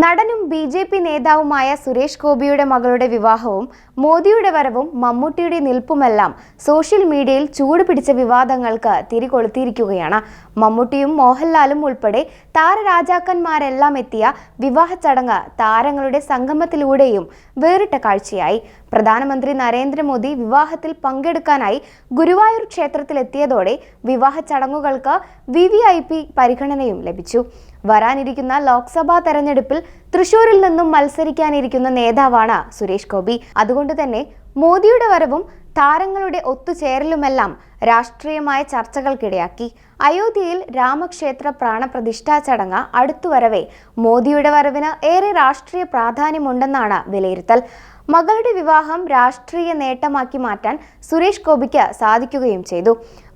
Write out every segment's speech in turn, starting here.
നടനും B J P നേതാവുമായ സുരേഷ് ഗോപിയുടെ മകളുടെ വിവാഹവും മോദിയുടെ വരവും മമ്മൂട്ടിയുടെ നിൽപ്പുമെല്ലാം സോഷ്യൽ മീഡിയയിൽ ചൂട് പിടിച്ച വിവാദങ്ങൾക്ക് തിരികൊളുത്തിയിരിക്കുകയാണ്. മമ്മൂട്ടിയും മോഹൻലാലും ഉൾപ്പെടെ താരരാജാക്കന്മാരെല്ലാം എത്തിയ വിവാഹ ചടങ്ങ് താരങ്ങളുടെ സംഗമത്തിലൂടെയും വേറിട്ട കാഴ്ചയായി. പ്രധാനമന്ത്രി നരേന്ദ്രമോദി വിവാഹത്തിൽ പങ്കെടുക്കാനായി ഗുരുവായൂർ ക്ഷേത്രത്തിലെത്തിയതോടെ വിവാഹ ചടങ്ങുകൾക്ക് വി പരിഗണനയും ലഭിച്ചു. വരാനിരിക്കുന്ന ലോക്സഭാ തെരഞ്ഞെടുപ്പിൽ തൃശൂരിൽ നിന്നും മത്സരിക്കാനിരിക്കുന്ന നേതാവാണ് സുരേഷ് ഗോപി. അതുകൊണ്ട് തന്നെ മോദിയുടെ വരവും താരങ്ങളുടെ ഒത്തുചേരലുമെല്ലാം രാഷ്ട്രീയമായ ചർച്ചകൾക്കിടയാക്കി. അയോധ്യയിൽ രാമക്ഷേത്ര പ്രാണപ്രതിഷ്ഠാ ചടങ്ങ് അടുത്തുവരവെ. മോദിയുടെ വരവിന് ഏറെ രാഷ്ട്രീയ പ്രാധാന്യമുണ്ടെന്നാണ് വിലയിരുത്തൽ. മകളുടെ വിവാഹം രാഷ്ട്രീയ നേട്ടമാക്കി മാറ്റാൻ സുരേഷ് ഗോപിക്ക് സാധിക്കുകയും ചെയ്തു.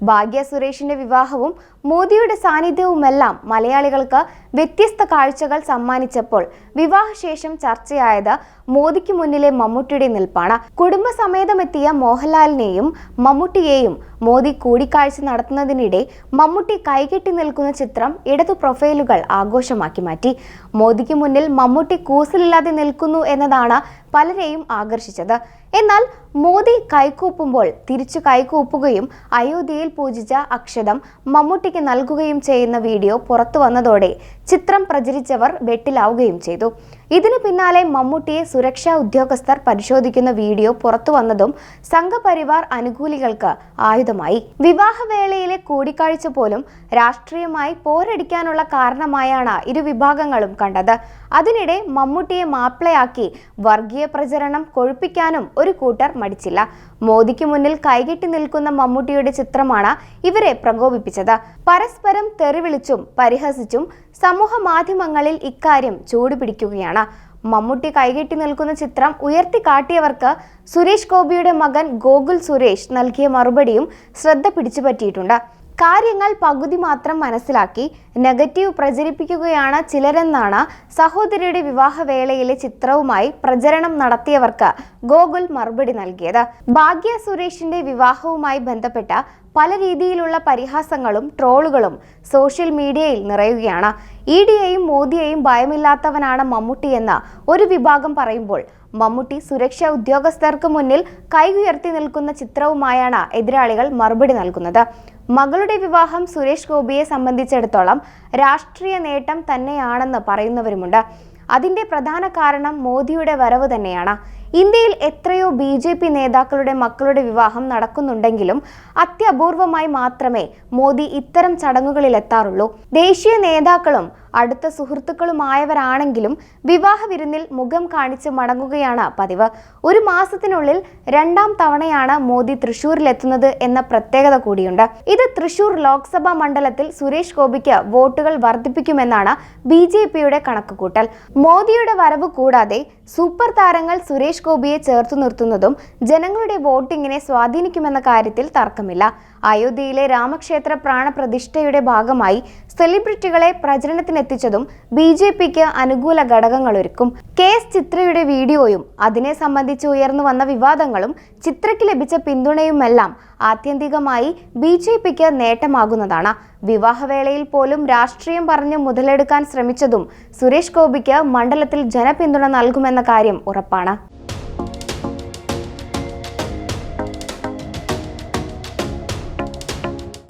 ഭാഗ്യ സുരേഷിന്റെ വിവാഹവും മോദിയുടെ സാന്നിധ്യവുമെല്ലാം മലയാളികൾക്ക് വ്യത്യസ്ത കാഴ്ചകൾ സമ്മാനിച്ചപ്പോൾ വിവാഹശേഷം ചർച്ചയായത് മോദിക്ക് മുന്നിലെ മമ്മൂട്ടിയുടെ നിൽപ്പാണ്. കുടുംബസമേതമെത്തിയ മോഹൻലാലിനെയും മമ്മൂട്ടിയെയും മോദി കൂടിക്കാഴ്ച നടത്തുന്നതിനിടെ മമ്മൂട്ടി കൈകെട്ടി നിൽക്കുന്ന ചിത്രം ഇടതു പ്രൊഫൈലുകൾ ആഘോഷമാക്കി മാറ്റി. മോദിക്ക് മുന്നിൽ മമ്മൂട്ടി കൂസലില്ലാതെ നിൽക്കുന്നു എന്നതാണ് പലരെയും ആകർഷിച്ചത്. എന്നാൽ മോദി കൈകൂപ്പുമ്പോൾ തിരിച്ചു കൈകൂപ്പുകയും അയോധ്യയിൽ പൂജിച്ച അക്ഷതം മമ്മൂട്ടിക്ക് നൽകുകയും ചെയ്യുന്ന വീഡിയോ പുറത്തു വന്നതോടെ ചിത്രം പ്രചരിച്ചവർ വെട്ടിലാവുകയും ചെയ്തു. ഇതിനു പിന്നാലെ മമ്മൂട്ടിയെ സുരക്ഷാ ഉദ്യോഗസ്ഥർ പരിശോധിക്കുന്ന വീഡിയോ പുറത്തു വന്നതും സംഘപരിവാർ അനുകൂലികൾക്ക് ആയുധമായി. വിവാഹവേളയിലെ കൂടിക്കാഴ്ച പോലും രാഷ്ട്രീയമായി പോരടിക്കാനുള്ള കാരണമായാണ് ഇരു വിഭാഗങ്ങളും കണ്ടത്. അതിനിടെ മമ്മൂട്ടിയെ മാപ്പിളയാക്കി വർഗീയ പ്രചരണം കൊഴുപ്പിക്കാനും ഒരു കൂട്ടർ മടിച്ചില്ല. മോദിക്ക് മുന്നിൽ കൈകെട്ടി നിൽക്കുന്ന മമ്മൂട്ടിയുടെ ചിത്രമാണ് ഇവരെ പ്രകോപിപ്പിച്ചത്. പരസ്പരം തെറിവിളിച്ചും പരിഹസിച്ചും സമൂഹ മാധ്യമങ്ങളിൽ ഇക്കാര്യം ചൂടുപിടിക്കുകയാണ്. മമ്മൂട്ടി കൈകെട്ടി നിൽക്കുന്ന ചിത്രം ഉയർത്തി കാട്ടിയവർക്ക് സുരേഷ് ഗോപിയുടെ മകൻ ഗോകുൽ സുരേഷ് നൽകിയ മറുപടിയും ശ്രദ്ധ പിടിച്ചുപറ്റിയിട്ടുണ്ട്. കാര്യങ്ങൾ പകുതി മാത്രം മനസ്സിലാക്കി നെഗറ്റീവ് പ്രചരിപ്പിക്കുകയാണ് ചിലരെന്നാണ് സഹോദരിയുടെ വിവാഹവേളയിലെ ചിത്രവുമായി പ്രചരണം നടത്തിയവർക്ക് ഗോകുൽ മറുപടി നൽകിയത്. ഭാഗ്യ സുരേഷിന്റെ വിവാഹവുമായി ബന്ധപ്പെട്ട പല രീതിയിലുള്ള പരിഹാസങ്ങളും ട്രോളുകളും സോഷ്യൽ മീഡിയയിൽ നിറയുകയാണ്. ഇ ഡിയെയും മോദിയെയും ഭയമില്ലാത്തവനാണ് മമ്മൂട്ടി എന്ന ഒരു വിഭാഗം പറയുമ്പോൾ മമ്മൂട്ടി സുരക്ഷാ ഉദ്യോഗസ്ഥർക്ക് മുന്നിൽ കൈ ഉയർത്തി നിൽക്കുന്ന ചിത്രവുമായാണ് എതിരാളികൾ മറുപടി നൽകുന്നത്. മകളുടെ വിവാഹം സുരേഷ് ഗോപിയെ സംബന്ധിച്ചിടത്തോളം രാഷ്ട്രീയ നേട്ടം തന്നെയാണെന്ന് പറയുന്നവരുമുണ്ട്. അതിന്റെ പ്രധാന കാരണം മോദിയുടെ വരവ് തന്നെയാണ്. ഇന്ത്യയിൽ എത്രയോ ബി ജെ പി നേതാക്കളുടെ മക്കളുടെ വിവാഹം നടക്കുന്നുണ്ടെങ്കിലും അത്യപൂർവമായി മാത്രമേ മോദി ഇത്തരം ചടങ്ങുകളിൽ എത്താറുള്ളൂ ദേശീയ നേതാക്കളും അടുത്ത സുഹൃത്തുക്കളുമായവരാണെങ്കിലും വിവാഹ വിരുന്നിൽ മുഖം കാണിച്ച് മടങ്ങുകയാണ് പതിവ്. ഒരു മാസത്തിനുള്ളിൽ രണ്ടാം തവണയാണ് മോദി തൃശൂരിലെത്തുന്നത് എന്ന പ്രത്യേകത കൂടിയുണ്ട്. ഇത് തൃശൂർ ലോക്സഭാ മണ്ഡലത്തിൽ സുരേഷ് ഗോപിക്ക് വോട്ടുകൾ വർദ്ധിപ്പിക്കുമെന്നാണ് ബി ജെ പിയുടെ കണക്കുകൂട്ടൽ. മോദിയുടെ വരവ് കൂടാതെ സൂപ്പർ താരങ്ങൾ സുരേഷ് ഗോപിയെ ചേർത്തു നിർത്തുന്നതും ജനങ്ങളുടെ വോട്ടിങ്ങിനെ സ്വാധീനിക്കുമെന്ന കാര്യത്തിൽ തർക്കമില്ല. അയോധ്യയിലെ രാമക്ഷേത്ര പ്രാണപ്രതിഷ്ഠയുടെ ഭാഗമായി സെലിബ്രിറ്റികളെ പ്രചരണത്തിനെത്തിച്ചതും ബി ജെ പിക്ക് അനുകൂല ഘടകങ്ങളൊരുക്കും. കെ എസ് ചിത്രയുടെ വീഡിയോയും അതിനെ സംബന്ധിച്ച് ഉയർന്നു വന്ന വിവാദങ്ങളും ചിത്രയ്ക്ക് ലഭിച്ച പിന്തുണയുമെല്ലാം ആത്യന്തികമായി ബി ജെ പിക്ക് നേട്ടമാകുന്നതാണ്. വിവാഹവേളയിൽ പോലും രാഷ്ട്രീയം പറഞ്ഞ് മുതലെടുക്കാൻ ശ്രമിച്ചതും സുരേഷ് ഗോപിക്ക് മണ്ഡലത്തിൽ ജനപിന്തുണ നൽകുമെന്ന കാര്യം ഉറപ്പാണ്.